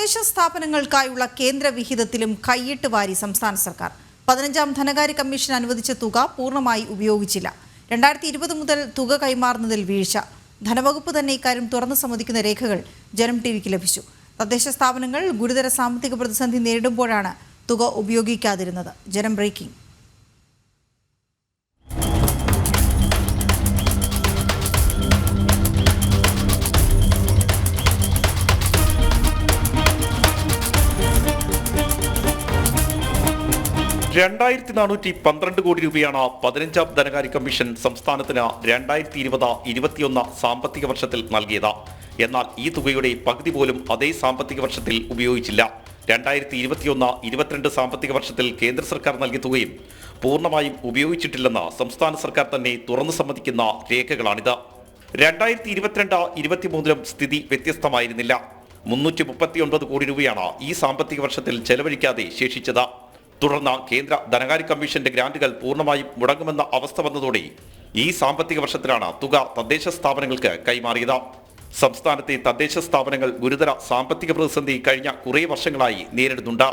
തദ്ദേശ സ്ഥാപനങ്ങൾക്കായുള്ള കേന്ദ്ര വിഹിതത്തിലും കൈയിട്ട് വാരി സംസ്ഥാന സർക്കാർ. പതിനഞ്ചാം ധനകാര്യ കമ്മീഷൻ അനുവദിച്ച തുക പൂർണമായി ഉപയോഗിച്ചില്ല. രണ്ടായിരത്തി ഇരുപത് മുതൽ തുക കൈമാറുന്നതിൽ വീഴ്ച. ധനവകുപ്പ് തന്നെ ഇക്കാര്യം തുറന്നു സമ്മതിക്കുന്ന രേഖകൾ ജനം ടി വിക്ക് ലഭിച്ചു. തദ്ദേശ സ്ഥാപനങ്ങൾ ഗുരുതര സാമ്പത്തിക പ്രതിസന്ധി നേരിടുമ്പോഴാണ് തുക ഉപയോഗിക്കാതിരുന്നത്. ജനം ബ്രേക്കിംഗ്. രണ്ടായിരത്തി നാനൂറ്റി പന്ത്രണ്ട് കോടി രൂപയാണ് പതിനഞ്ചാം ധനകാര്യ കമ്മീഷൻ സംസ്ഥാനത്തിന് രണ്ടായിരത്തി ഇരുപത് ഇരുപത്തിയൊന്ന് സാമ്പത്തിക വർഷത്തിൽ നൽകിയത്. എന്നാൽ ഈ തുകയുടെ പകുതി പോലും അതേ സാമ്പത്തിക വർഷത്തിൽ ഉപയോഗിച്ചില്ല. രണ്ടായിരത്തി ഇരുപത്തിയൊന്ന് ഇരുപത്തിരണ്ട് സാമ്പത്തിക വർഷത്തിൽ കേന്ദ്ര സർക്കാർ നൽകിയ തുകയും പൂർണമായും ഉപയോഗിച്ചിട്ടില്ലെന്ന് സംസ്ഥാന സർക്കാർ തന്നെ തുറന്നു സമ്മതിക്കുന്ന രേഖകളാണിത്. രണ്ടായിരത്തി ഇരുപത്തിരണ്ട് ഇരുപത്തിമൂന്നിലും സ്ഥിതി വ്യത്യസ്തമായിരുന്നില്ല. മുന്നൂറ്റി മുപ്പത്തിയൊൻപത് കോടി രൂപയാണ് ഈ സാമ്പത്തിക വർഷത്തിൽ ചെലവഴിക്കാതെ ശേഷിച്ചത്. തുടർന്ന് കേന്ദ്ര ധനകാര്യ കമ്മീഷന്റെ ഗ്രാന്റുകൾ പൂർണമായും മുടങ്ങുമെന്ന അവസ്ഥ വന്നതോടെ ഈ സാമ്പത്തിക വർഷത്തിലാണ് തുക തദ്ദേശ സ്ഥാപനങ്ങൾക്ക് കൈമാറിയത്. സംസ്ഥാനത്തെ തദ്ദേശ സ്ഥാപനങ്ങൾ ഗുരുതര സാമ്പത്തിക പ്രതിസന്ധി കഴിഞ്ഞ കുറേ വർഷങ്ങളായി നേരിടുന്നുണ്ട്.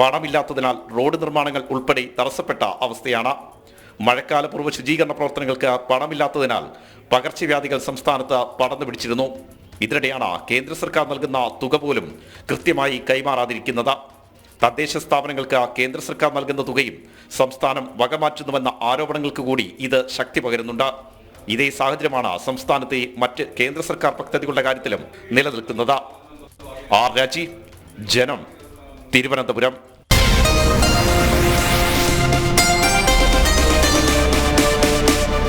പണമില്ലാത്തതിനാൽ റോഡ് നിർമ്മാണങ്ങൾ ഉൾപ്പെടെ തടസ്സപ്പെട്ട അവസ്ഥയാണ്. മഴക്കാലപൂർവ ശുചീകരണ പ്രവർത്തനങ്ങൾക്ക് പണമില്ലാത്തതിനാൽ പകർച്ചവ്യാധികൾ സംസ്ഥാനത്ത് പടർന്നു പിടിച്ചിരുന്നു. ഇതിനിടെയാണ് കേന്ദ്ര സർക്കാർ നൽകുന്ന തുക പോലും കൃത്യമായി കൈമാറാതിരിക്കുന്നത്. തദ്ദേശ സ്ഥാപനങ്ങൾക്ക് കേന്ദ്ര സർക്കാർ നൽകുന്ന തുകയും സംസ്ഥാനം വകമാറ്റുന്നുവെന്ന ആരോപണങ്ങൾക്ക് കൂടി ഇത് ശക്തി പകരുന്നുണ്ട്. ഇതേ സാഹചര്യമാണ് സംസ്ഥാനത്തെ മറ്റ് കേന്ദ്ര സർക്കാർ പദ്ധതികളുടെ കാര്യത്തിലും നിലനിൽക്കുന്നത്. ആർ രാജി ജനം തിരുവനന്തപുരം.